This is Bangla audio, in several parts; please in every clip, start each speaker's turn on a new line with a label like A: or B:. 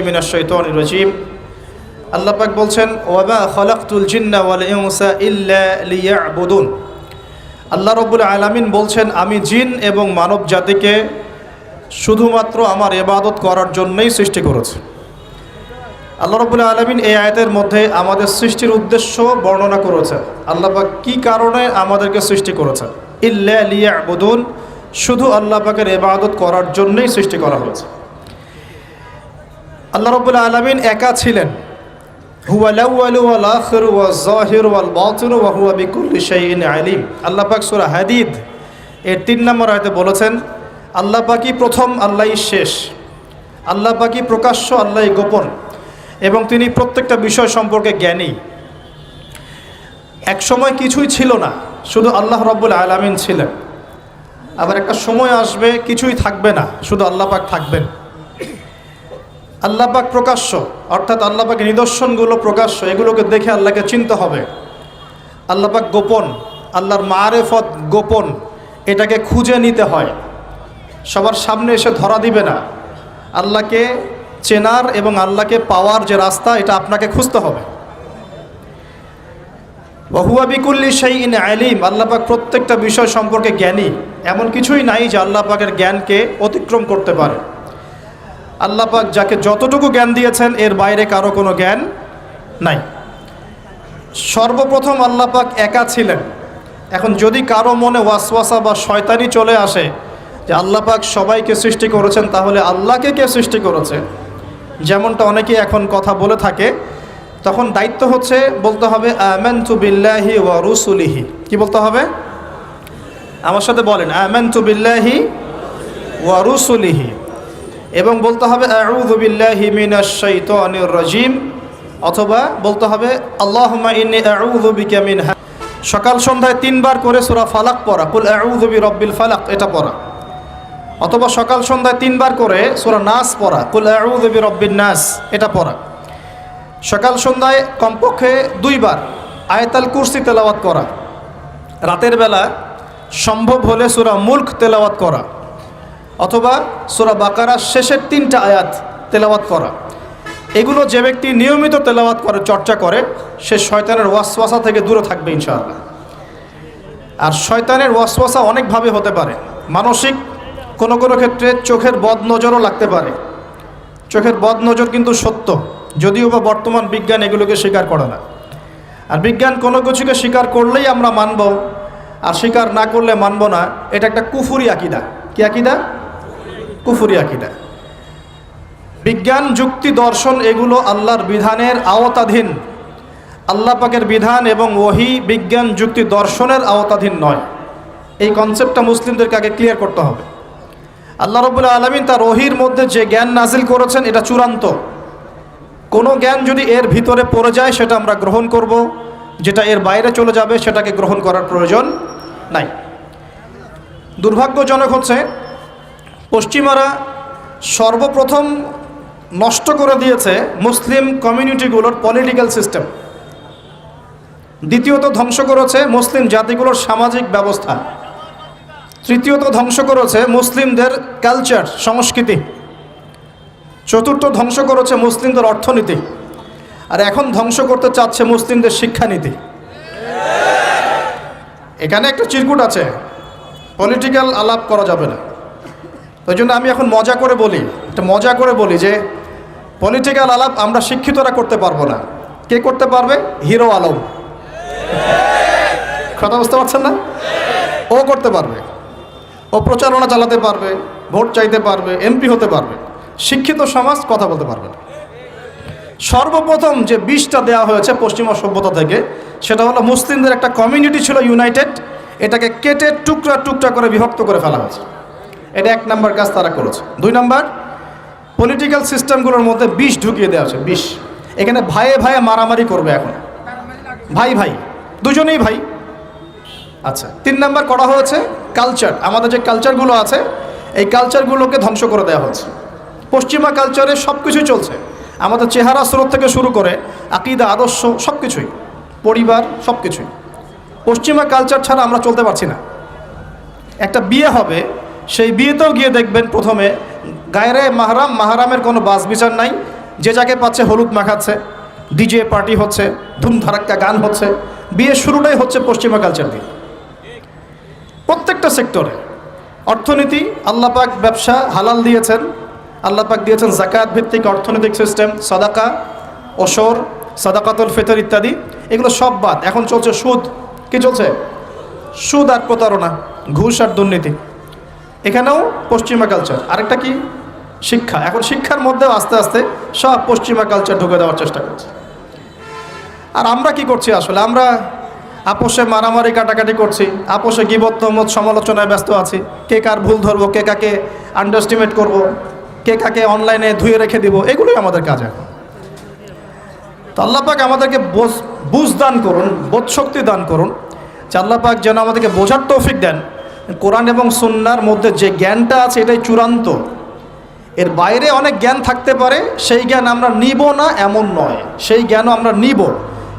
A: মিনাশ শাইতানির আল্লাহ পাক বলছেন আল্লাহ রব্বুল আলামিন বলছেন, আমি জিন এবং মানব জাতিকে শুধুমাত্র আমার ইবাদত করার জন্যই সৃষ্টি করেছি। আল্লাহ রব্বুল আলমিন এই আয়তের মধ্যে আমাদের সৃষ্টির উদ্দেশ্য বর্ণনা করেছে আল্লাহ কি কারণে আমাদেরকে সৃষ্টি করেছেন? ইল্লা লিয়াবুদুন, শুধু আল্লাহ পাকের ইবাদত করার জন্যই সৃষ্টি করা হয়েছে। আল্লাহ রব্বুল আলমিন একা ছিলেন। আলিম। আল্লাহ পাক সূরা হাদিদ এর তিন নম্বর আয়াতে বলেছেন, আল্লাহ পাকই প্রথম, আল্লাহই শেষ। আল্লাহ পাকই প্রকাশ্য, আল্লাহই গোপন। এবং তিনি প্রত্যেকটা বিষয় সম্পর্কে জ্ঞানী। এক সময় কিছুই ছিল না, শুধু আল্লাহ রব্বুল আলামিন ছিলেন। আবার একটা সময় আসবে, কিছুই থাকবে না, শুধু আল্লাহ পাক থাকবেন। আল্লাহ পাক প্রকাশ্য, অর্থাৎ আল্লাহ পাকের নিদর্শনগুলো প্রকাশ্য, এগুলোকে দেখে আল্লাহকে চিনতে হবে। আল্লাহ পাক গোপন, আল্লাহর মারেফত গোপন, এটাকে খুঁজে নিতে হয়। সবার সামনে এসে ধরা দিবে না। আল্লাহকে চেনার এবং আল্লাহকে পাওয়ার যে রাস্তা, এটা আপনাকে খুঁজতে হবে। বহুয়া বিকুল্লি সেই ইন আলিম আল্লাহ পাক প্রত্যেকটা বিষয় সম্পর্কে জ্ঞানী। এমন কিছুই নাই যে আল্লাহ পাকের জ্ঞানকে অতিক্রম করতে পারে। আল্লাহ পাক যাকে যতটুকু জ্ঞান দিয়েছেন, এর বাইরে কারও কোনো জ্ঞান নাই। সর্বপ্রথম আল্লাহ পাক একা ছিলেন। এখন যদি কারও মনে ওয়াসওয়াসা বা শয়তানি চলে আসে যে আল্লাহ পাক সবাইকে সৃষ্টি করেছেন, তাহলে আল্লাহকে কে সৃষ্টি করেছে? যেমনটা অনেকেই এখন কথা বলে থাকে, তখন দায়িত্ব হচ্ছে বলতে হবে, আমেনতু বিল্লাহি ওয়া রুসুলিহি। কি বলতে হবে? আমার সাথে বলেন, আমেনতু বিল্লাহি ওয়া রুসুলিহি। এবং বলতে হবে রাজিম অথবা বলতে হবে মিন সকাল সন্ধ্যায় তিনবার করে সূরা ফালাক পড়া, কুল আউযু বিরাব্বিল ফালাক এটা পড়া। অথবা সকাল সন্ধ্যায় তিনবার করে সূরা নাস পড়া, কুল আউযু বিরাব্বিন নাস এটা পড়া। সকাল সন্ধ্যায় কমপক্ষে দুইবার আয়াতাল কুরসি তেলাওয়াত করা। রাতের বেলা সম্ভব হলে সূরা মুলক তেলাওয়াত করা। অথবা সোরা বাকারার শেষের তিনটা আয়াত তেলাওয়াত করা। এগুলো যে ব্যক্তি নিয়মিত তেলাওয়াত করে, চর্চা করে, সে শয়তানের ওয়াসওয়াসা থেকে দূরে থাকবে ইনশাআল্লাহ। আর শয়তানের ওয়াসওয়াসা অনেকভাবে হতে পারে। মানসিক কোনো কোনো ক্ষেত্রে চোখের বদ নজরও লাগতে পারে। চোখের বদ নজর কিন্তু সত্য, যদিও বা বর্তমান বিজ্ঞান এগুলোকে স্বীকার করে না। আর বিজ্ঞান কোনো কিছুকে স্বীকার করলেই আমরা মানব, আর স্বীকার না করলে মানব না, এটা একটা কুফুরি আকিদা। কি আকিদা? কুফুরি আকিদা। বিজ্ঞান, যুক্তি, দর্শন এগুলো আল্লাহর বিধানের আওতাধীন। আল্লাহ পাকের বিধান এবং ওহি, বিজ্ঞান, যুক্তি, দর্শনের আওতাধীন নয়। এই কনসেপ্টটা মুসলিমদেরকে আগে ক্লিয়ার করতে হবে। আল্লাহ রবুল্লা আলমিন তার ওহির মধ্যে যে জ্ঞান নাজিল করেছেন, এটা চূড়ান্ত। কোনো জ্ঞান যদি এর ভিতরে পড়ে যায়, সেটা আমরা গ্রহণ করব। যেটা এর বাইরে চলে যাবে, সেটাকে গ্রহণ করার প্রয়োজন নাই। দুর্ভাগ্যজনক হচ্ছে পশ্চিমারা সর্বপ্রথম নষ্ট করে দিয়েছে মুসলিম কমিউনিটিগুলোর পলিটিক্যাল সিস্টেম। দ্বিতীয়ত ধ্বংস করেছে মুসলিম জাতিগুলোর সামাজিক ব্যবস্থা। তৃতীয়ত ধ্বংস করেছে মুসলিমদের কালচার সংস্কৃতি। চতুর্থ ধ্বংস করেছে মুসলিমদের অর্থনীতি। আর এখন ধ্বংস করতে চাচ্ছে মুসলিমদের শিক্ষানীতি। এখানে একটা চিরকুট আছে পলিটিক্যাল আলাপ করা যাবে না। ওই জন্য আমি এখন মজা করে বলি, একটা মজা করে বলি যে পলিটিক্যাল আলাপ আমরা শিক্ষিতরা করতে পারব না। কে করতে পারবে? হিরো আলম। কথা বুঝতে পারছেন না? ও করতে পারবে। ও প্রচারণা চালাতে পারবে, ভোট চাইতে পারবে, এমপি হতে পারবে। শিক্ষিত সমাজ কথা বলতে পারবে না। সর্বপ্রথম যে বিষটা দেওয়া হয়েছে পশ্চিমা সভ্যতা থেকে, সেটা হলো মুসলিমদের একটা কমিউনিটি ছিল ইউনাইটেড এটাকে কেটে টুকরা টুকরা করে বিভক্ত করে ফেলা হয়েছে। এটা এক নাম্বার কাজ তারা করেছে। দুই নাম্বার পলিটিক্যাল সিস্টেমগুলোর মধ্যে বিষ ঢুকিয়ে দেওয়া আছে বিষ। এখানে ভাইয়ে ভাইয়ে মারামারি করবে এখন। ভাই ভাই, দুজনেই ভাই। আচ্ছা তিন নাম্বার করা হয়েছে কালচার আমাদের যে কালচারগুলো আছে, এই কালচারগুলোকে ধ্বংস করে দেওয়া হয়েছে। পশ্চিমা কালচারে সব কিছুই চলছে। আমাদের চেহারা স্রোত থেকে শুরু করে আকিদা, আদর্শ সব কিছুই পরিবার সব কিছুই পশ্চিমা কালচার ছাড়া আমরা চলতে পারছি না। একটা বিয়ে হবে সেই বিয়েতেও গিয়ে দেখবেন প্রথমে গায়রে মাহারাম, মাহারামের কোনো বাস বিচার নাই। যে যাকে পাচ্ছে হলুদ মাখাচ্ছে, ডিজে পার্টি হচ্ছে, ধুমধারাক্কা গান হচ্ছে। বিয়ের শুরুটাই হচ্ছে পশ্চিমা কালচার দিয়ে প্রত্যেকটা সেক্টরে অর্থনীতি, আল্লাপাক ব্যবসা হালাল দিয়েছেন। আল্লাপাক দিয়েছেন জাকাত ভিত্তিক অর্থনৈতিক সিস্টেম সাদাকা, ওসর, সদাকাতুল ফেতর ইত্যাদি। এগুলো সব বাদ। এখন চলছে সুদ। কি চলছে? সুদ আর প্রতারণা, ঘুষ আর দুর্নীতি। এখানেও পশ্চিমা কালচার আরেকটা কি? শিক্ষা। এখন শিক্ষার মধ্যেও আস্তে আস্তে সব পশ্চিমা কালচার ঢুকে দেওয়ার চেষ্টা করছে। আর আমরা কি করছি আসলে? আমরা আপোষে মারামারি কাটাকাটি করছি আপোষে গিবত্তমত সমালোচনায় ব্যস্ত আছি। কে কার ভুল ধরবো, কে কাকে আন্ডারস্টিমেট করব, কে কাকে অনলাইনে ধুয়ে রেখে দিব, এগুলোই আমাদের কাজ এখন। তো আল্লাপাক আমাদেরকে বোঝ বুঝ দান করুন, বোধ শক্তি দান করুন, যে আল্লাপাক যেন আমাদেরকে বোঝার তৌফিক দেন। কোরআন এবং সুন্নার মধ্যে যে জ্ঞানটা আছে এটাই চূড়ান্ত। এর বাইরে অনেক জ্ঞান থাকতে পারে, সেই জ্ঞান আমরা নিব না, এমন নয়। সেই জ্ঞানও আমরা নিব,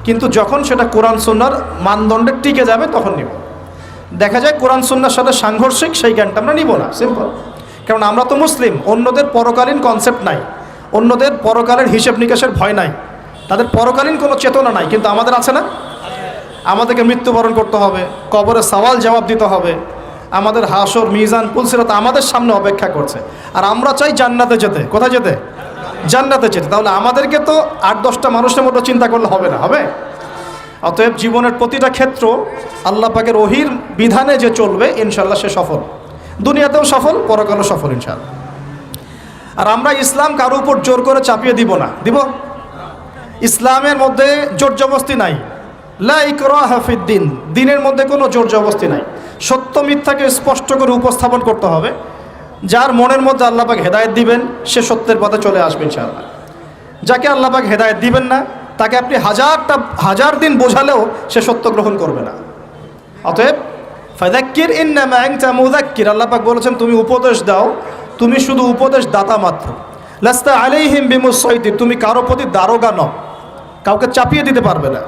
A: কিন্তু যখন সেটা কোরআন সুন্নার মানদণ্ডে টিকে যাবে, তখন নিব। দেখা যায় কোরআন সুন্নার সাথে সাংঘর্ষিক, সেই জ্ঞানটা আমরা নিব না সিম্পল কারণ আমরা তো মুসলিম, অন্যদের পরকালীন কনসেপ্ট নাই। অন্যদের পরকালের হিসেব নিকাশের ভয় নাই। তাদের পরকালীন কোনো চেতনা নাই, কিন্তু আমাদের আছে না? আমাদেরকে মৃত্যুবরণ করতে হবে, কবরে সওয়াল জবাব দিতে হবে আমাদের হাসর মিজান পুলসিরত আমাদের সামনে অপেক্ষা করছে। আর আমরা চাই জান্নাতে যেতে। কোথায় যেতে? জান্নাতে যেতে। তাহলে আমাদেরকে তো আট, দশটা মানুষের মতো চিন্তা করলে হবে না, হবে? অতএব জীবনের প্রতিটা ক্ষেত্র আল্লাহ পাকের ওহির বিধানে যে চলবে ইনশাল্লাহ সে সফল। দুনিয়াতেও সফল, পরকালও সফল ইনশাল্লাহ আর আমরা ইসলাম কারও উপর জোর করে চাপিয়ে দিব না। দিব? ইসলামের মধ্যে জোর জবস্তি নাই। লাইকরাহাফিদ্দিন দিনের মধ্যে কোনো জোর জবস্তি নাই। সত্য মিথ্যাকে স্পষ্ট করে উপস্থাপন করতে হবে। যার মনের মধ্যে আল্লাপাক হেদায়ত দিবেন, সে সত্যের পথে চলে আসবে ইনশাআল্লাহ। যাকে আল্লাপাক হেদায়ত দিবেন না, তাকে আপনি হাজারটা, হাজার দিন বোঝালেও সে সত্য গ্রহণ করবে না। অতএব ফাদাক্কির ইন্নামা মুদাক্কির আল্লাপাক বলেছেন, তুমি উপদেশ দাও, তুমি শুধু উপদেশ দাতা মাত্র। লাস্তা আলাইহিম বিমুসাইতি তুমি কারও প্রতি দারোগা নও, কাউকে চাপিয়ে দিতে পারবে না।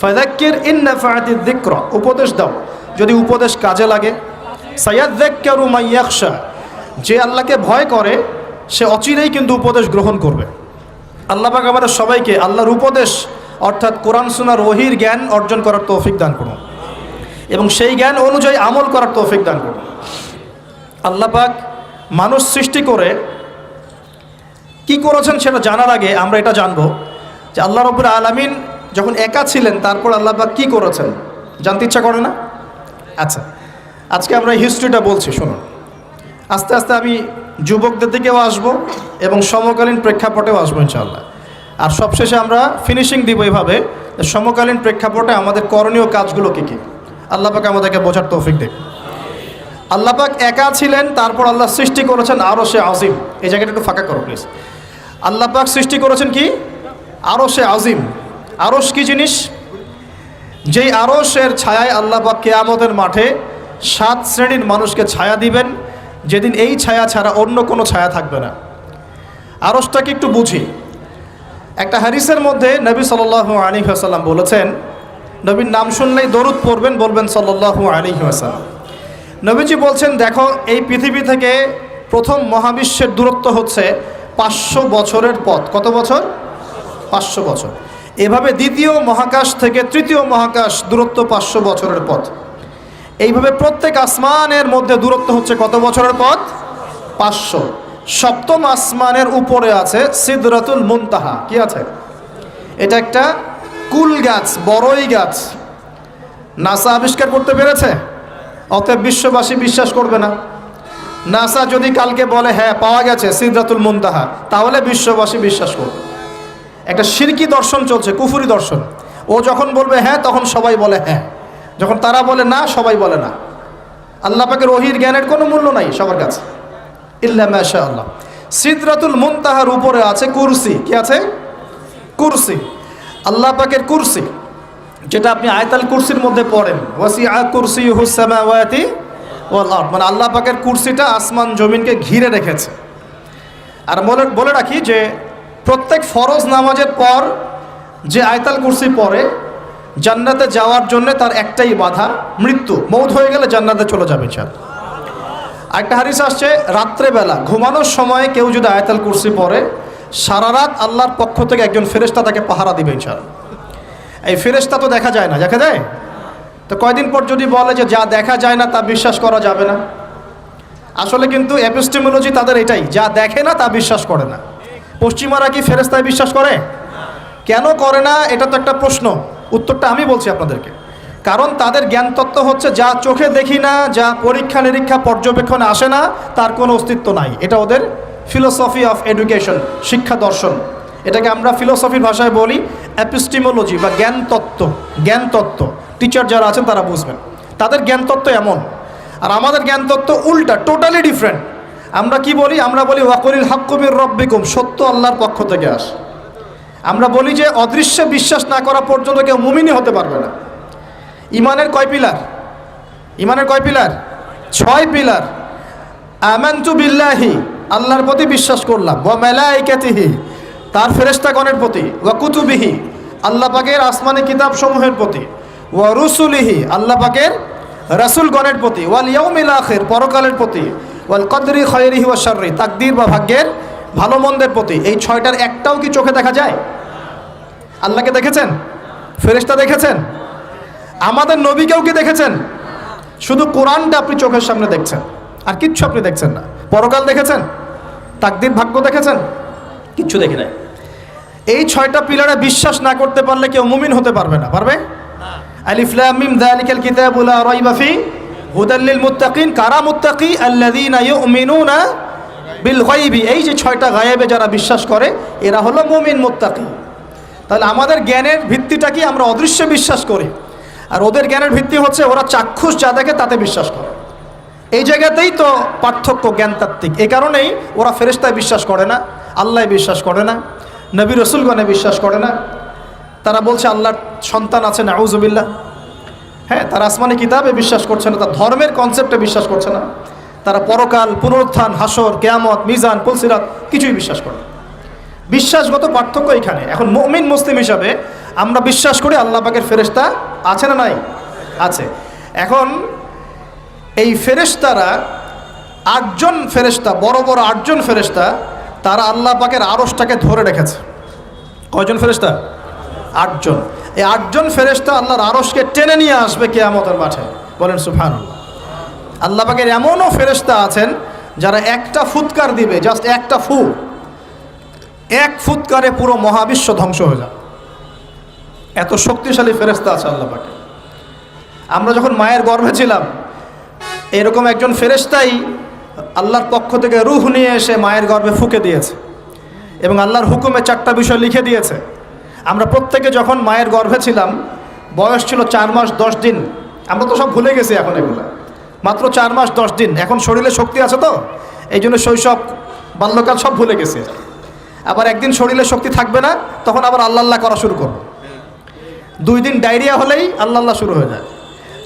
A: ফাদাক্কির ইন্নাফাতি যিকরা উপদেশ দাও যদি উপদেশ কাজে লাগে সায়াদ্দাক্কারু মাইয়াখশা যে আল্লাহকে ভয় করে, সে অচিরেই কিন্তু উপদেশ গ্রহণ করবে। আল্লাহ পাক আমাদের সবাইকে আল্লাহর উপদেশ, অর্থাৎ কোরআন সুনার ওহির জ্ঞান অর্জন করার তৌফিক দান করুন। এবং সেই জ্ঞান অনুযায়ী আমল করার তৌফিক দান করুন। আল্লাহ পাক মানুষ সৃষ্টি করে, কি করেছেন সেটা জানার আগে আমরা এটা জানব, যে আল্লাহ রবুল আলমিন যখন একা ছিলেন, তারপর আল্লাহ পাক কী করেছেন? জানতে ইচ্ছা করে না? আচ্ছা আজকে আমরা হিস্ট্রিটা বলছি শুনুন আস্তে আস্তে আমি যুবকদের দিকেও আসব এবং সমকালীন প্রেক্ষাপটেও আসব ইনশাল্লাহ আর সবশেষে আমরা ফিনিশিং দিব এভাবে সমকালীন প্রেক্ষাপটে আমাদের করণীয় কাজগুলো কী কী? আল্লাহ পাক আমাদেরকে বোঝার তৌফিক দেখ আল্লাহ পাক একা ছিলেন, তারপর আল্লাহ সৃষ্টি করেছেন আরও সে আজিম। এই জায়গাটা একটু ফাঁকা করো প্লিজ আল্লাহ পাক সৃষ্টি করেছেন কি? আরও সে আজিম। আরস কি জিনিস? যেই আরসের ছায়ায় আল্লাহ পাক কেয়ামতের মাঠে সাত শ্রেণির মানুষকে ছায়া দিবেন, যেদিন এই ছায়া ছাড়া অন্য কোনো ছায়া থাকবে না। আরসটাকে একটু বুঝি। একটা হারিসের মধ্যে নবী সাল আলী আসাল্লাম বলেছেন, নবীর নাম শুনলেই দরুদ পড়বেন, বলবেন সাল্লাহু আলী আসাল্লাম নবীজি বলছেন, দেখো, এই পৃথিবী থেকে প্রথম মহাবিশ্বের দূরত্ব হচ্ছে পাঁচশো বছরের পথ। কত বছর? পাঁচশো বছর। এভাবে দ্বিতীয় মহাকাশ থেকে তৃতীয় মহাকাশ দূরত্ব পাঁচশো বছরের পথ। এইভাবে প্রত্যেক আসমানের মধ্যে দূরত্ব হচ্ছে কত বছরের পথ? পাঁচশো। সপ্তম আসমানের উপরে আছে সিদরাতুল মুনতাহা। কি আছে? এটা একটা কুল গাছ, বড়ই গাছ। নাসা আবিষ্কার করতে পেরেছে? অতএব বিশ্ববাসী বিশ্বাস করবে না। নাসা যদি কালকে বলে হ্যাঁ পাওয়া গেছে সিদরাতুল মুনতাহা, তাহলে বিশ্ববাসী বিশ্বাস করবে। একটা সিরকি দর্শন চলছে, কুফুরি দর্শন। ও যখন বলবে হ্যাঁ তখন সবাই বলে হ্যাঁ। যখন তারা বলে না, সবাই বলে না। আল্লাহ পাকের রহির জ্ঞানের কোনো মূল্য নাই সবার কাছে। ইল্লা মাশা আল্লাহ সিদরাতুল মুনতাহার উপরে আছে কুরসি। কি আছে? কুরসি। আল্লাহ পাকের কুরসি, যেটা আপনি আয়তাল কুরসির মধ্যে পড়েন। ওয়াসি আ কুরসি হুসামাওয়াতি ওয়াল মানে আল্লাহ পাকের কুরসিটা আসমান জমিনকে ঘিরে রেখেছে। আর বলে বলে রাখি যে প্রত্যেক ফরজ নামাজের পর যে আয়তাল কুরসি পরে, জান্নাতে যাওয়ার জন্য তার একটাই বাধা, মৃত্যু। মৌত হয়ে গেলে জান্নাতে চলে যাবে চাল একটা হারিস আসছে, রাত্রেবেলা, ঘুমানোর সময় কেউ যদি আয়তাল কুরসি পরে, সারা রাত আল্লাহর পক্ষ থেকে একজন ফেরেস্তা তাকে পাহারা দিবে ইনশাআল্লাহ। এই ফেরেস্তা তো দেখা যায় না, দেখা যায়? তো কয়দিন পর যদি বলে যে যা দেখা যায় না তা বিশ্বাস করা যাবে না? আসলে কিন্তু এপিস্টেমোলজি তাদের এটাই, যা দেখে না তা বিশ্বাস করে না। পশ্চিমারা কি ফেরেস্তায় বিশ্বাস করে? কেন করে না? এটা তো একটা প্রশ্ন। উত্তরটা আমি বলছি আপনাদেরকে। কারণ তাদের জ্ঞান তত্ত্ব হচ্ছে, যা চোখে দেখি না, যা পরীক্ষা নিরীক্ষা পর্যবেক্ষণে আসে না, তার কোনো অস্তিত্ব নাই। এটা ওদের ফিলোসফি অফ এডুকেশন শিক্ষা দর্শন। এটাকে আমরা ফিলোসফির ভাষায় বলি অ্যাপিস্টিমোলজি বা জ্ঞান তত্ত্ব। জ্ঞান তত্ত্ব। টিচার যারা আছেন, তারা বুঝবেন। তাদের জ্ঞান তত্ত্ব এমন। আর আমাদের জ্ঞান তত্ত্ব উল্টা টোটালি ডিফারেন্ট আমরা কি বলি? আমরা বলি ওয়াকরিল হাক্কুমির রব্বিকুম সত্য আল্লাহর পক্ষ থেকে আস। আমরা বলি যে, অদৃশ্যে বিশ্বাস না করা পর্যন্ত কেউ মুমিনই হতে পারবে না। ইমানের কয় পিলার? ইমানের কয় পিলার? ছয় পিলার। আমান্তু বিল্লাহি, আল্লাহর প্রতি বিশ্বাস করলাম। ওয়া মেলাইকাতিহি, তার ফেরেশতাগণের প্রতি। ওয়া কুতুবিহি, আল্লাহ পাকের আসমানি কিতাব সমূহের প্রতি। ওয়া রুসুলিহি, আল্লাহ পাকের রাসূলগণের প্রতি। ওয়াল ইয়াউমিল আখির, পরকালের প্রতি। ওয়াল কদরি খয়রিহি ওয়া শাররি তাকদীর বা ভাগ্যের ভালো মন্দের প্রতি। এই ছয়টার একটাও কি চোখে দেখা যায়? আল্লাহকে দেখেছেন? ফেরেশতা দেখেছেন? আমাদের নবীকেও কি দেখেছেন? শুধু কোরআনটা আপনি চোখের সামনে দেখছেন আর কিচ্ছু আপনি দেখছেন না। পরকাল দেখেছেন? তাকদির ভাগ্য দেখেছেন? কিচ্ছু দেখি নাই। এই ছয়টা পিলারে বিশ্বাস না করতে পারলে কেউ মুমিন হতে পারবে না পারবে? আলিফলাম মিম যালিকাল কিতাবু লা রাইবা ফি হুদাল লিল মুত্তাকিন, কারা মুত্তাকি? আল্লাযীনা ইউমিনুনা বিল গায়বি। এই যে ছয়টা গায়েবে যারা বিশ্বাস করে, এরা হলো মুমিন মুত্তাকি। তাহলে আমাদের জ্ঞানের ভিত্তিটা কি? আমরা অদৃশ্য বিশ্বাস করি। আর ওদের জ্ঞানের ভিত্তি হচ্ছে ওরা চাক্ষুষ যা দেখে তাতে বিশ্বাস করে। এই জায়গাতেই তো পার্থক্য জ্ঞানতাত্ত্বিক। এ কারণেই ওরা ফেরেস্তায় বিশ্বাস করে না আল্লাহ বিশ্বাস করে না, নবী রসুলগণে বিশ্বাস করে না। তারা বলছে, আল্লাহর সন্তান আছে না আউজবিল্লা হ্যাঁ তারা আসমানি কিতাবে বিশ্বাস করছে না, তার ধর্মের কনসেপ্টে বিশ্বাস করছে না। তারা পরকাল, পুনরুত্থান, হাসর, কেয়ামত, মিজান পুলসিরাত কিছুই বিশ্বাস করে বিশ্বাসগত পার্থক্য এখানে। এখন মমিন মুসলিম হিসাবে আমরা বিশ্বাস করি আল্লাহ পাকের ফেরেস্তা আছে না নাই? আছে। এখন এই ফেরেশতারা আটজন ফেরেশতা, বড় বড় আটজন ফেরেশতা, তারা আল্লাহ পাকের আড়সটাকে ধরে রেখেছে। কয়জন ফেরেশতা? আটজন। এই আটজন ফেরেশতা আল্লাহর আরসকে টেনে নিয়ে আসবে কেয়ামতের মাঠে। বলেন সুফান আল্লাহ পাকের এমনও ফেরেশতা আছেন যারা একটা ফুৎকার দিবে জাস্ট একটা ফু। এক ফুৎকারে পুরো মহাবিশ্ব ধ্বংস হয়ে যাবে। এত শক্তিশালী ফেরেশতা আছে আল্লাহ পাকে। আমরা যখন মায়ের গর্ভে ছিলাম, এরকম একজন ফেরেশতাই আল্লাহর পক্ষ থেকে রুহ নিয়ে এসে মায়ের গর্ভে ফুকে দিয়েছে এবং আল্লাহর হুকুমে চারটা বিষয় লিখে দিয়েছে। আমরা প্রত্যেকে যখন মায়ের গর্ভে ছিলাম, বয়স ছিল চার মাস দশ দিন। আমরা তো সব ভুলে গেছি এখন এগুলো। মাত্র চার মাস দশ দিন। এখন শরীরে শক্তি আছে তো? এই জন্য শৈশব, বাল্যকাল সব ভুলে গেছে। আবার একদিন শরীরে শক্তি থাকবে না, তখন আবার আল্লাহ আল্লাহ করা শুরু করব। দুই দিন ডায়রিয়া হলেই আল্লাহ আল্লাহ শুরু হয়ে যায়।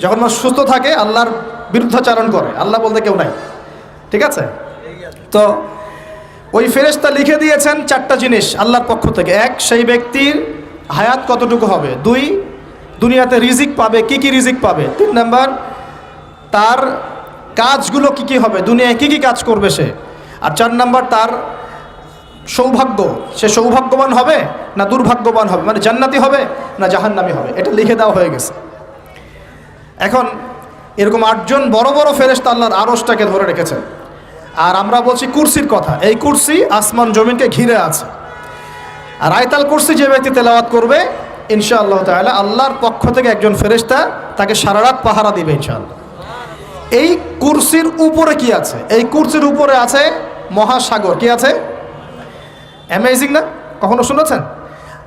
A: যখন মানুষ সুস্থ থাকে, আল্লাহর বিরুদ্ধাচারণ করে। আল্লাহ বলতে কেউ নাই। ঠিক আছে? তো ওই ফেরেশতা লিখে দিয়েছেন চারটা জিনিস আল্লাহর পক্ষ থেকে। এক, সেই ব্যক্তির হায়াত কতটুকু হবে? দুই, দুনিয়াতে রিজিক পাবে, কি কি রিজিক পাবে? তিন নাম্বার, তার কাজগুলো কি কি হবে? দুনিয়ায় কি কি কাজ করবে সে? আর চার নাম্বার, তার সৌভাগ্য, সে সৌভাগ্যবান হবে না দুর্ভাগ্যবান হবে? মানে জান্নাতি হবে না জাহান্নামি হবে? এটা লিখে দেওয়া হয়ে গেছে। এখন এরকম আটজন বড় বড় ফেরেস্তা আল্লাহর আড়সটাকে ধরে রেখেছেন। আর আমরা বলছি কুরসির কথা। এই কুরসি আসমান জমিনকে ঘিরে আছে। আর আয়তাল কুরসি যে ব্যক্তি তেলাওয়াত করবে, ইনশাআল্লাহ তাআলা আল্লাহর পক্ষ থেকে একজন ফেরেশতা তাকে সারা রাত পাহারা দিবে ইনশাআল্লাহ। এই কুরসির উপরে কি আছে? এই কুরসির উপরে আছে মহাসাগর। কি আছে? অ্যামেজিং না? কখনো শুনেছেন?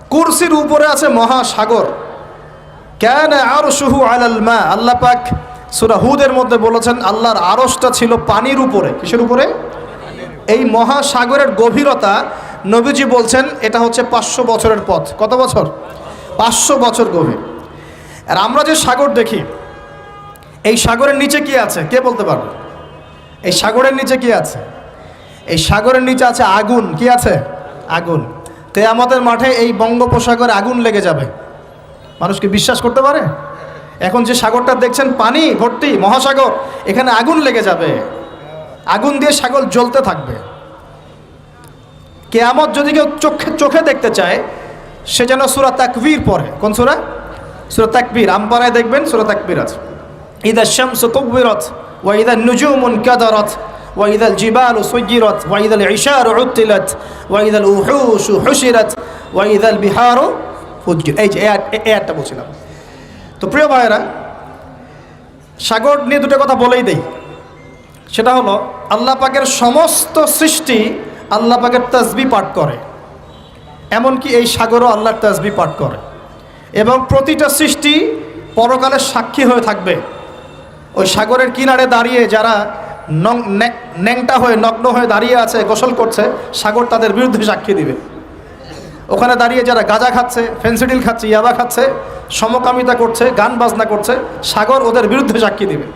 A: কুরসির উপরে আছে মহাসাগর। কেন আর শুহু আলাল মা, আল্লাহ পাক সুরা হুদের মধ্যে বলেছেন, আল্লাহর আড়সটা ছিল পানির উপরে। কিসের উপরে? এই মহাসাগরের গভীরতা নবীজি বলছেন, এটা হচ্ছে পাঁচশো বছরের পথ। কত বছর? পাঁচশো বছর গভীর। আর আমরা যে সাগর দেখি, এই সাগরের নিচে কি আছে? কে বলতে পারবে? এই সাগরের নিচে কি আছে? এই সাগরের নিচে আছে আগুন। কি আছে? আগুন। তে আমাদের মাঠে এই বঙ্গোপসাগরে আগুন লেগে যাবে। মানুষকে বিশ্বাস করতে পারে? এখন যে সাগরটা দেখছেন, পানি, ভর্তি, মহাসাগর, এখানে আগুন লেগে যাবে। আগুন দিয়ে সাগর জ্বলতে থাকবে। কেয়ামত যদি কেউ চোখে চোখে দেখতে চায়, সে যেন সুরা তাকবীর পড়ে। কোন সুরা? সুরা তাকবীর। আমপাড়ায় দেখবেন, সুরা তাকবীর আছে। ইদা শামস কুবিরত ওয়া ইদা নুজুমুন কাদারত, ওয়া ইদা জিবাল সুজিরত ওয়া ইদা ইশার উত্তিলত, ওয়া ইদা উহুশ হুশিরত, ওয়া ইদা বিহার ফুজজির। এই যে, এই একটা বলছিলাম। তো প্রিয় ভাইয়েরা, সাগর নিয়ে দুটো কথা বলেই দেই। সেটা হলো, আল্লাহ পাকের সমস্ত সৃষ্টি আল্লাহ পাকের তসবি পাঠ করে, এমনকি এই সাগরও আল্লাহর তসবি পাঠ করে। এবং প্রতিটা সৃষ্টি পরকালের সাক্ষী হয়ে থাকবে। ওই সাগরের কিনারে দাঁড়িয়ে যারা ন্যাংটা হয়ে, নগ্ন হয়ে দাঁড়িয়ে আছে, গোসল করছে, সাগর তাদের বিরুদ্ধে সাক্ষী দিবে। ওখানে দাঁড়িয়ে যারা গাঁজা খাচ্ছে ফেন্সিডিল খাচ্ছে, ইয়াবা খাচ্ছে, সমকামিতা করছে, গান বাজনা করছে, সাগর ওদের বিরুদ্ধে সাক্ষী দেবে।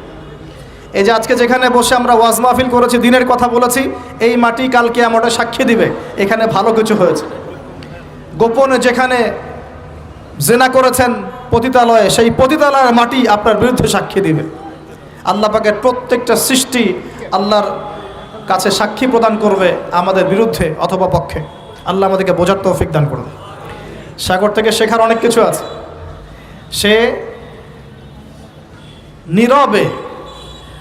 A: এই যে আজকে যেখানে বসে আমরা ওয়াজ মাহফিল করেছি, দিনের কথা বলেছি, এই মাটি কালকে আমরা সাক্ষী দিবে। এখানে ভালো কিছু হয়েছে। গোপনে যেখানে জেনা করেছেন পতিতালয়ে, সেই পতিতালয়ের মাটি আপনার বিরুদ্ধে সাক্ষী দিবে। আল্লাহ পাকের প্রত্যেকটা সৃষ্টি আল্লাহর কাছে সাক্ষী প্রদান করবে আমাদের বিরুদ্ধে অথবা পক্ষে। আল্লাহ আমাদেরকে বোঝার তৌফিক দান করুন। সাগর থেকে শেখার অনেক কিছু আছে। সে নীরবে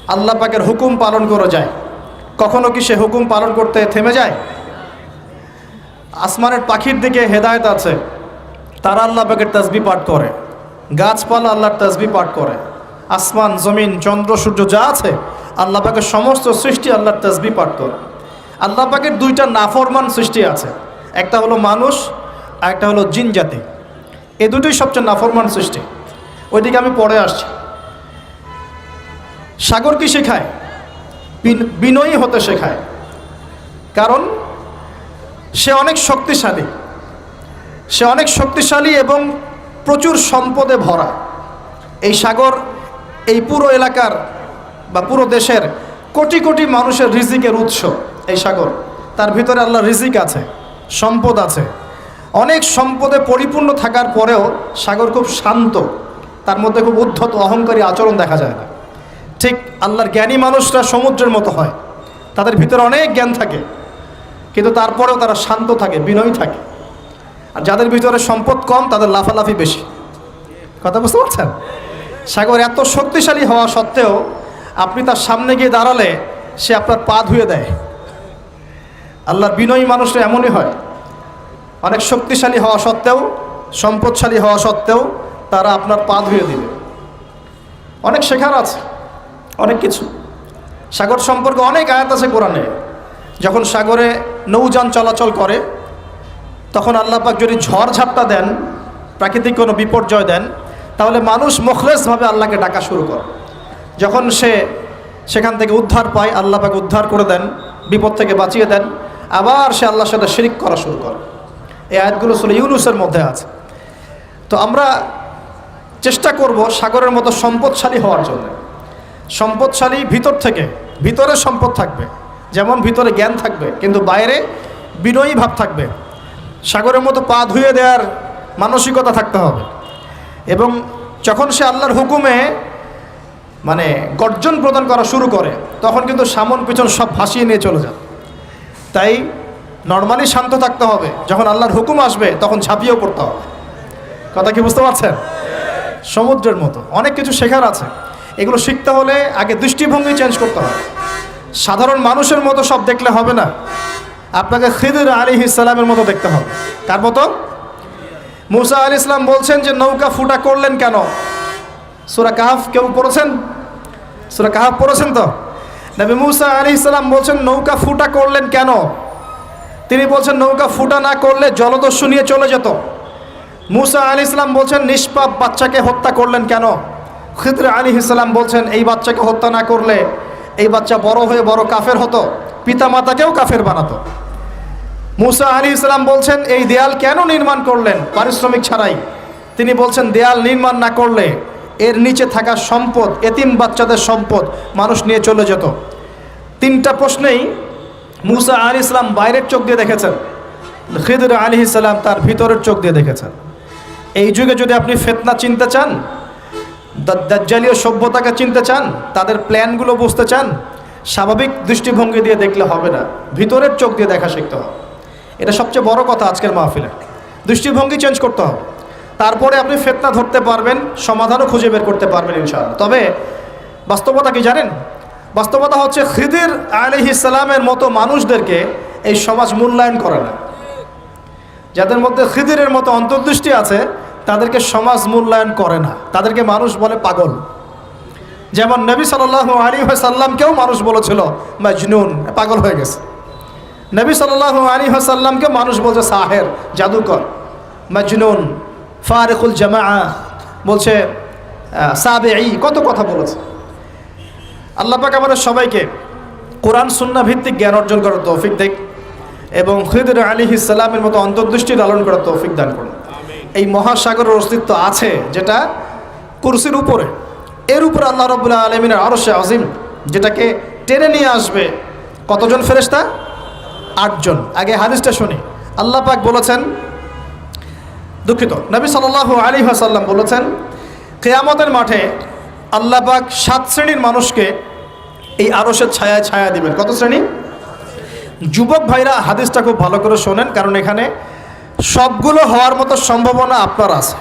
A: আল্লাহ পাকের হুকুম পালন করে যায়। কখনো কি সে হুকুম পালন করতে থেমে যায়? আসমানের পাখির দিকে হেদায়েত আছে। তারা আল্লাহ পাকের তসবি পাঠ করে। গাছপালা আল্লাহর তসবি পাঠ করে। আসমান, জমিন, চন্দ্র, সূর্য যা আছে, আল্লাহ পাকের সমস্ত সৃষ্টি আল্লাহর তসবি পাঠ করে। আল্লাহ পাকের দুইটা নাফরমান সৃষ্টি আছে। একটা হলো মানুষ, আর একটা হলো জিন জাতি। এ দুটোই সবচেয়ে নাফরমান সৃষ্টি। ওইদিকে আমি পরে আসছি। সাগর কি শেখায়? বিন- বিনয়ী হতে শেখায়। কারণ, সে অনেক শক্তিশালী। সে অনেক শক্তিশালী এবং প্রচুর সম্পদে ভরা। এই সাগর, এই পুরো এলাকার বা পুরো দেশের কোটি কোটি মানুষের রিজিকের উৎস এই সাগর। তার ভিতরে আল্লাহ রিজিক আছে। সম্পদ আছে। অনেক সম্পদে পরিপূর্ণ থাকার পরেও সাগর খুব শান্ত, তার মধ্যে খুব উদ্ধত, অহংকারী আচরণ দেখা যায় না। ঠিক আল্লাহর জ্ঞানী মানুষরা সমুদ্রের মতো হয়, তাদের ভিতরে অনেক জ্ঞান থাকে, কিন্তু তারপরেও তারা শান্ত থাকে, বিনয়ী থাকে। আর যাদের ভিতরে সম্পদ কম, তাদের লাফালাফি বেশি। কথা বুঝতে পারছেন? সাগর এত শক্তিশালী হওয়া সত্ত্বেও আপনি তার সামনে গিয়ে দাঁড়ালে সে আপনার পা ধুয়ে দেয়। আল্লাহর বিনয়ী মানুষরা এমনই হয়। অনেক শক্তিশালী হওয়া সত্ত্বেও, সম্পদশালী হওয়া সত্ত্বেও তারা আপনার পা ধুয়ে দিবে। অনেক শেখার আছে, অনেক কিছু। সাগর সম্পর্কে অনেক আয়াত আছে কোরআনে। যখন সাগরে নৌযান চলাচল করে, তখন আল্লাহ পাক যদি ঝড় ঝাপটা দেন, প্রাকৃতিক কোনো বিপর্যয় দেন, তাহলে মানুষ মুখলেসভাবে আল্লাহকে ডাকা শুরু করে। যখন সে সেখান থেকে উদ্ধার পায়, আল্লাহ পাক উদ্ধার করে দেন, বিপদ থেকে বাঁচিয়ে দেন আবার সে আল্লাহর সাথে শিরিক করা শুরু করে। এই আয়াতগুলো আসলে ইউনুসের মধ্যে আছে। তো আমরা চেষ্টা করব সাগরের মতো সম্পদশালী হওয়ার জন্য। সম্পদশালী ভিতর থেকে, ভিতরে সম্পদ থাকবে। যেমন ভিতরে জ্ঞান থাকবে, কিন্তু বাইরে বিনয়ী ভাব থাকবে। সাগরের মতো পা ধুয়ে দেওয়ার মানসিকতা থাকতে হবে। এবং যখন সে আল্লাহর হুকুমে মানে গর্জন প্রদান করা শুরু করে, তখন কিন্তু সামন পিছন সব ভাসিয়ে নিয়ে চলে যান তাই নর্মালি শান্ত থাকতে হবে। যখন আল্লাহর হুকুম আসবে, তখন ঝাঁপিয়েও পড়তে হবে। কথা কি বুঝতে পারছেন? সমুদ্রের মতো। অনেক কিছু শেখার আছে। এগুলো শিখতে হলে আগে দৃষ্টিভঙ্গি চেঞ্জ করতে হবে। সাধারণ মানুষের মতো সব দেখলে হবে না। আপনাকে খিদির আলী ইসলামের মতো দেখতে হবে। কার মতো? মুসা আলী ইসলাম বলছেন যে, নৌকা ফুটা করলেন কেন? সুরা কাহাফ কেউ পড়েছেন? সুরা কাহাফ পড়েছেন তো? নবী মুসা আলী ইসলাম বলছেন, নৌকা ফুটা করলেন কেন? তিনি বলছেন, নৌকা ফুটা না করলে জলদস্যু নিয়ে চলে যেত। মুসা আলী ইসলাম বলছেন, নিষ্পাপ বাচ্চাকে হত্যা করলেন কেন? খিদ্র আলী ইসলাম বলছেন, এই বাচ্চাকে হত্যা না করলে এই বাচ্চা বড় হয়ে বড় কাফের হতো পিতা মাতাকেও কাফের বানাতো। মুসা আলী ইসলাম বলছেন, এই দেয়াল কেন নির্মাণ করলেন? পারিশ্রমিক ছাড়াই। তিনি বলছেন, দেয়াল নির্মাণ না করলে এর নিচে থাকা সম্পদ, এতিম বাচ্চাদের সম্পদ মানুষ নিয়ে চলে যেত। তিনটা প্রশ্নেই মুসা আলী ইসলাম বাইরের চোখ দিয়ে দেখেছেন, খিদর আলী ইসলাম তার ভিতরের চোখ দিয়ে দেখেছেন। এই যুগে যদি আপনি ফেতনা চিনতে চান দাজ্জালীয় সভ্যতাকে চিনতে চান, তাদের প্ল্যানগুলো বুঝতে চান, স্বাভাবিক দৃষ্টিভঙ্গি দিয়ে দেখলে হবে না। ভিতরের চোখ দিয়ে দেখা শিখতে হবে। এটা সবচেয়ে বড় কথা আজকের মাহফিলে। দৃষ্টিভঙ্গি চেঞ্জ করতে হবে। তারপরে আপনি ফেতনা ধরতে পারবেন, সমাধানও খুঁজে বের করতে পারবেন ইনশাআল্লাহ। তবে বাস্তবতা কি জানেন? বাস্তবতা হচ্ছে খিদির আলহ ইসলামের মতো মানুষদেরকে এই সমাজ মূল্যায়ন করে না। যাদের মধ্যে খিদিরের মতো অন্তর্দৃষ্টি আছে, তাদেরকে সমাজ মূল্যায়ন করে না। তাদেরকে মানুষ বলে পাগল। যেমন নবী সাল আলী সাল্লামকেও মানুষ বলেছিল, মাজনুন, পাগল হয়ে গেছে। নবী সাল আলী সাল্লামকে মানুষ বলছে, সাহের, জাদুকর। মাজনুন ফারেকুল জামা বলছে সাবে কত কথা বলেছে। আল্লাহ পাক আমাদের সবাইকে কোরআন সুন্না ভিত্তিক জ্ঞান অর্জন করার তৌফিক দেখ এবং খিদর আলী ইসলামের মতো অন্তর্দৃষ্টি লালন করার তৌফিক দান করুন। এই মহাসাগরের অস্তিত্ব আছে যেটা কুরসির উপরে। এর উপরে আল্লাহ রবুল্লাহ আলমিনের আরও সে আজিম যেটাকে টেনে নিয়ে আসবে কতজন ফেরেস্তা আটজন। আগে হাদিসটা শুনি। আল্লাহ পাক বলেছেন দুঃখিত। নবী সাল আলী হাসাল্লাম বলেছেন, কেয়ামতের মাঠে আল্লাহ পাক সাত শ্রেণির মানুষকে এই আরসের ছায়ায় ছায়া দিবেন। কত শ্রেণি? যুবক ভাইরা, হাদিসটা খুব ভালো করে শোনেন, কারণ এখানে সবগুলো হওয়ার মতো সম্ভাবনা আপনার আছে।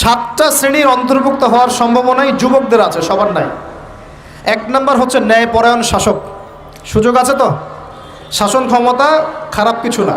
A: সাতটা শ্রেণির অন্তর্ভুক্ত হওয়ার সম্ভাবনাই যুবকদের আছে, সবার নাই। এক নম্বর হচ্ছে ন্যায়পরায়ণ শাসক। সুযোগ আছে তো? শাসন ক্ষমতা খারাপ কিছু না।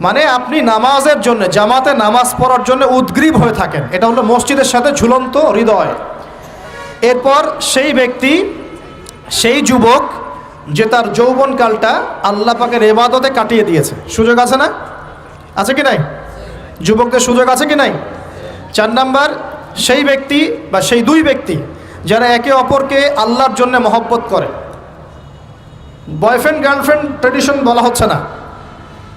A: মানে আপনি নামাজের জন্য, জামাতে নামাজ পড়ার জন্য উদ্গ্রীব হয়ে থাকেন। এটা হলো মসজিদের সাথে ঝুলন্ত হৃদয়। এরপর সেই ব্যক্তি, সেই যুবক, যে তার যৌবনকালটা আল্লাহ পাকের এবাদতে কাটিয়ে দিয়েছে। সুযোগ আছে না? আছে কি নাই? যুবকদের সুযোগ আছে কি নাই? চার নাম্বার, সেই ব্যক্তি বা সেই দুই ব্যক্তি যারা একে অপরকে আল্লাহর জন্য মহব্বত করে। বয়ফ্রেন্ড, গার্লফ্রেন্ড ট্রেডিশন বলা হচ্ছে না।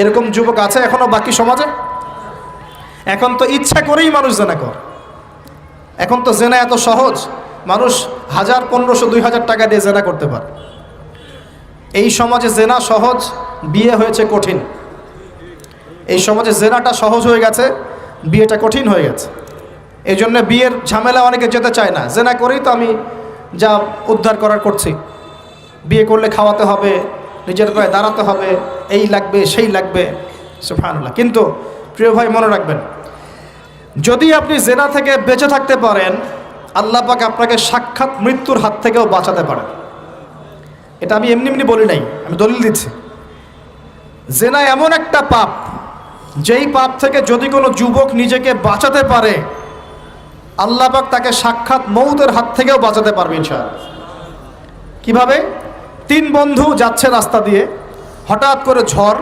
A: এরকম যুবক আছে এখনও বাকি সমাজে? এখন তো ইচ্ছা করেই মানুষ জেনা কর। এখন তো জেনা এত সহজ, মানুষ হাজার, পনেরোশো, দুই হাজার টাকা দিয়ে জেনা করতে পারে। এই সমাজে জেনা সহজ, বিয়ে হয়েছে কঠিন। এই সমাজে জেনাটা সহজ হয়ে গেছে, বিয়েটা কঠিন হয়ে গেছে। এই জন্য বিয়ের ঝামেলা অনেকে যেতে চায় না। জেনা করেই তো আমি যা উদ্ধার করার করছি। বিয়ে করলে খাওয়াতে হবে, নিজের পায়ে দাঁড়াতে হবে এই লাগবে, সেই লাগবে সুফানুল্লাহ কিন্তু প্রিয় ভাই, মনে রাখবেন, যদি আপনি জেনা থেকে বেঁচে থাকতে পারেন, আল্লাহ পাক আপনাকে সাক্ষাৎ মৃত্যুর হাত থেকেও বাঁচাতে পারেন। এটা আমি এমনি এমনি বলি নাই, আমি দলিল দিচ্ছি। জেনা এমন একটা পাপ, যেই পাপ থেকে যদি কোনো যুবক নিজেকে বাঁচাতে পারে, আল্লাহ পাক তাকে সাক্ষাৎ মৌতের হাত থেকেও বাঁচাতে পারবে ইনশাআল্লাহ। কীভাবে? তিন বন্ধু যাচ্ছে রাস্তা দিয়ে হঠাৎ করে ঝড়,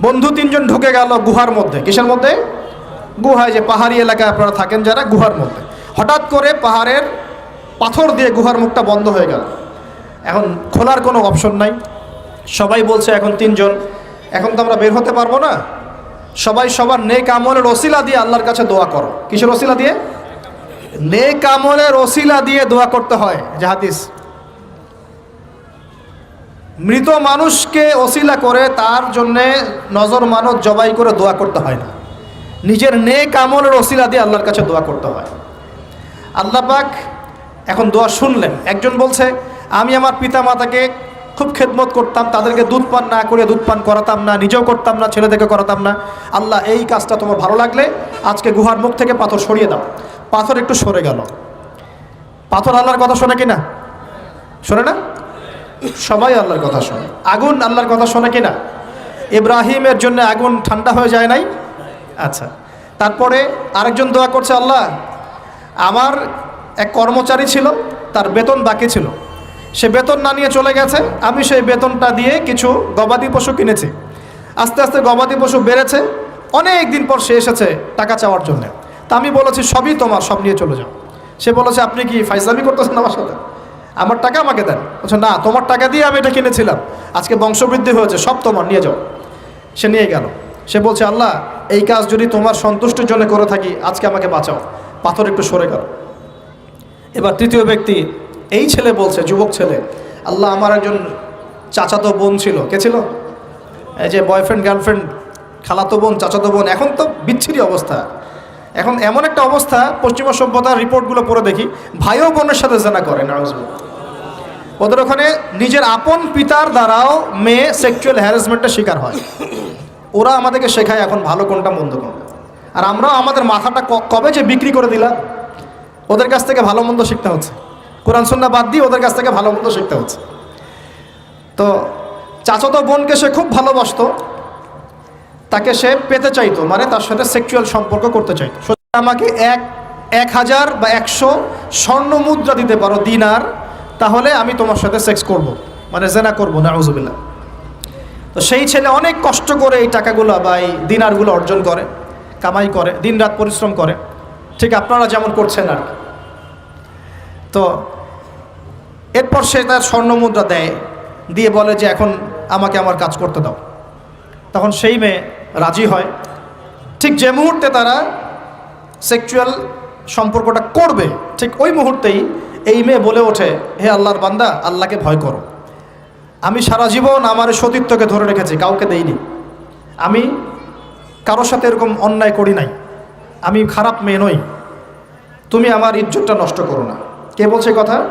A: বন্ধু তিনজন ঢুকে গেল গুহার মধ্যে। কিসের মধ্যে? গুহায় যে পাহাড়ি এলাকায় আপনারা থাকেন যারা, গুহার মধ্যে। হঠাৎ করে পাহাড়ের পাথর দিয়ে গুহার মুখটা বন্ধ হয়ে গেল। এখন খোলার কোনো অপশন নাই। সবাই বলছে এখন তিনজন। এখন তো আমরা বের হতে পারব না। সবাই সবার নেক আমলের ওসিলা দিয়ে আল্লাহর কাছে দোয়া করো। কিসের ওসিলা দিয়ে? নেক আমলের ওসিলা দিয়ে দোয়া করতে হয়, জাহাদিস। মৃত মানুষকে ওসিলা করে, তার জন্যে নজর মানত জবাই করে দোয়া করতে হয় না। নিজের নেক আমলের ওসিলা দিয়ে আল্লাহর কাছে দোয়া করতে হয়। আল্লাহ পাক এখন দোয়া শুনলেন। একজন বলছে, আমি আমার পিতা মাতাকে খুব খেদমত করতাম, তাদেরকে দুধ পান না করে দুধ পান করাতাম না, নিজেও করতাম না, ছেলেদেরকে করাতাম না। আল্লাহ, এই কাজটা তোমার ভালো লাগলে আজকে গুহার মুখ থেকে পাথর সরিয়ে দাও। পাথর একটু সরে গেল। পাথর আল্লাহর কথা শোনে কি না শোনে না? সবাই আল্লাহর কথা শোনে। আগুন আল্লাহর কথা শোনে কি না ইব্রাহিমের জন্য আগুন ঠান্ডা হয়ে যায় নাই? আচ্ছা। তারপরে আরেকজন দোয়া করছে, আল্লাহ, আমার এক কর্মচারী ছিল, তার বেতন বাকি ছিল। সে বেতন না নিয়ে চলে গেছে, আমি সেই বেতনটা দিয়ে কিছু গবাদি পশু কিনেছি। আস্তে আস্তে গবাদি পশু বেড়েছে। অনেক দিন পর সে এসেছে টাকা চাওয়ার জন্য। তা আমি বলেছি, সবই তোমার, সব নিয়ে চলে যাও। সে বলেছে, আপনি কি ফাইজলামি করতেছেন আমার সাথে? আমার টাকা আমাকে দেন। বলছে, না, তোমার টাকা দিয়ে আমি এটা কিনেছিলাম। আজকে বংশবৃদ্ধি হয়েছে, সব তোমার, নিয়ে যাও। সে নিয়ে গেল। সে বলছে, আল্লাহ, এই কাজ যদি তোমার সন্তুষ্টির জন্য করে থাকি, আজকে আমাকে বাঁচাও। পাথর একটু সরে গেল। এবার তৃতীয় ব্যক্তি, এই ছেলে বলছে, যুবক ছেলে, আল্লাহ আমার একজন চাচাতো বোন ছিল। কে ছিল? এই যে বয়ফ্রেন্ড গার্লফ্রেন্ড খালাতো বোন, চাচাতো বোন, এখন তো বিচ্ছিরি অবস্থা। এখন এমন একটা অবস্থা, পশ্চিমা সভ্যতার রিপোর্টগুলো পড়ে দেখি, ভাইও বোনের সাথে জানা করে নাউজবুল ওদের ওখানে নিজের আপন পিতার দ্বারাও মেয়ে সেক্সুয়াল হ্যারাসমেন্টের শিকার হয়। ওরা আমাদেরকে শেখায় এখন ভালো কোনটা, মন্দ কোনটা। আর আমরাও আমাদের মাথাটা কবে যে বিক্রি করে দিলাম, ওদের কাছ থেকে ভালো, মন্দ শিখতে হচ্ছে। কোরআন সন্না বাদ দিয়ে ওদের কাছ থেকে ভালো, মন্দ শিখতে হচ্ছে। তো চাচাতো বোনকে সে খুব ভালোবাসতো তাকে সে পেতে চাইতো মানে তার সাথে সেক্সুয়াল সম্পর্ক করতে চাইতো। আমাকে এক এক হাজার বা একশো স্বর্ণ মুদ্রা দিতে পারো দিনার, তাহলে আমি তোমার সাথে সেক্স করব মানে জেনা করব না আউজুবিল্লা তো সেই ছেলে অনেক কষ্ট করে এই টাকাগুলো বা এই দিনারগুলো অর্জন করে, কামাই করে, দিনরাত পরিশ্রম করে। ঠিক আপনারা যেমন করছেন আর তো এরপর সে তার স্বর্ণ মুদ্রা দেয়, দিয়ে বলে যে এখন আমাকে আমার কাজ করতে দাও। তখন সেই মেয়ে রাজি হয়। ঠিক যে মুহূর্তে তারা সেক্সুয়াল সম্পর্কটা করবে, ঠিক ওই মুহূর্তেই এই মেয়ে বলে ওঠে, হে আল্লাহর বান্দা, আল্লাহকে ভয় করো। আমি সারা জীবন আমার সতীত্বকে ধরে রেখেছি, কাউকে দেইনি। আমি কারোর সাথে এরকম অন্যায় করি নাই। আমি খারাপ মেয়ে নই। তুমি আমার ইজ্জতটা নষ্ট করো না। কে বলছে কথা?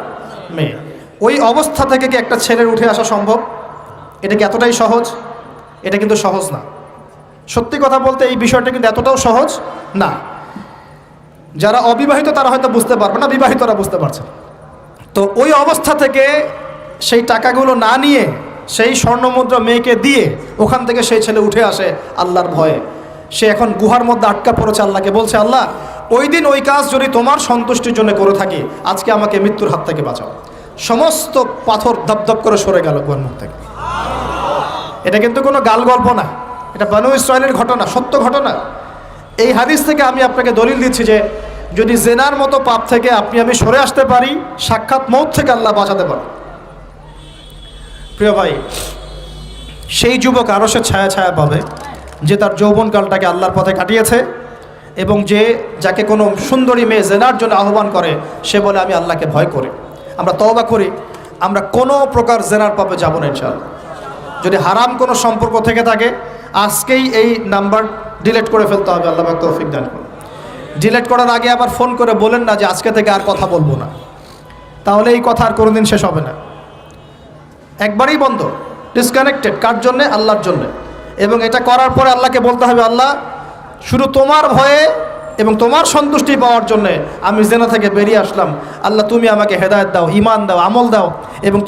A: মেয়ে। ওই অবস্থা থেকে কি একটা ছেলের উঠে আসা সম্ভব? এটা কি এতটাই সহজ? এটা কিন্তু সহজ না। সত্যি কথা বলতে এই বিষয়টা কিন্তু এতটাও সহজ না। যারা অবিবাহিত তারা হয়তো বুঝতে পারবে না, বিবাহিতরা বুঝতে পারছে তো ওই অবস্থা থেকে সেই টাকাগুলো না নিয়ে, সেই স্বর্ণমুদ্রা মেয়েকে দিয়ে ওখান থেকে সেই ছেলে উঠে আসে আল্লাহর ভয়ে। সে এখন গুহার মধ্যে আটকা পড়েছে আল্লাহকে, বলছে, আল্লাহ, ওই দিন ওই কাজ যদি তোমার সন্তুষ্টির জন্য করে থাকি, আজকে আমাকে মৃত্যুর হাত থেকে বাঁচাও। সমস্ত পাথর ধপধপ করে সরে গেল গুহার মুখ থেকে। এটা কিন্তু কোনো গাল গল্প না। এটা বানু ইসরায়েলের ঘটনা, সত্য ঘটনা। এই হাদিস থেকে আমি আপনাকে দলিল দিচ্ছি যে, যদি জেনার মতো পাপ থেকে আপনি আমি সরে আসতে পারি, সাক্ষাৎ মৌত থেকে আল্লাহ বাঁচাতে পারে প্রিয় ভাই, সেই যুবক আরও সে ছায়া ছায়া পাবে, যে তার যৌবনকালটাকে আল্লাহর পথে কাটিয়েছে এবং যে যাকে কোনো সুন্দরী মেয়ে জেনার জন্য আহ্বান করে, সে বলে, আমি আল্লাহকে ভয় করি। আমরা তওবা করি, আমরা কোনো প্রকার জেনার পাবে যাব না ইনশাআল্লাহ। যদি হারাম কোনো সম্পর্ক থেকে থাকে আজকেই এই নাম্বার ডিলেট করে ফেলতে হবে, আল্লাহ তৌফিক দান করুন। ডিলিট করার আগে আবার ফোন করে বলেন না যে আজকে থেকে আর কথা বলব না। তাহলে এই কথা আর কোনোদিন শেষ হবে না। একবারই বন্ধ ডিসকানেক্টেড কার জন্যে? আল্লাহর জন্যে। এবং এটা করার পরে আল্লাহকে বলতে হবে, আল্লাহ, শুধু তোমার ভয়ে এবং তোমার সন্তুষ্টি পাওয়ার জন্যে আমি জেনা থেকে বেরিয়ে আসলাম। আল্লাহ, তুমি আমাকে হেদায়ত দাও ইমান দাও, আমল দাও এবং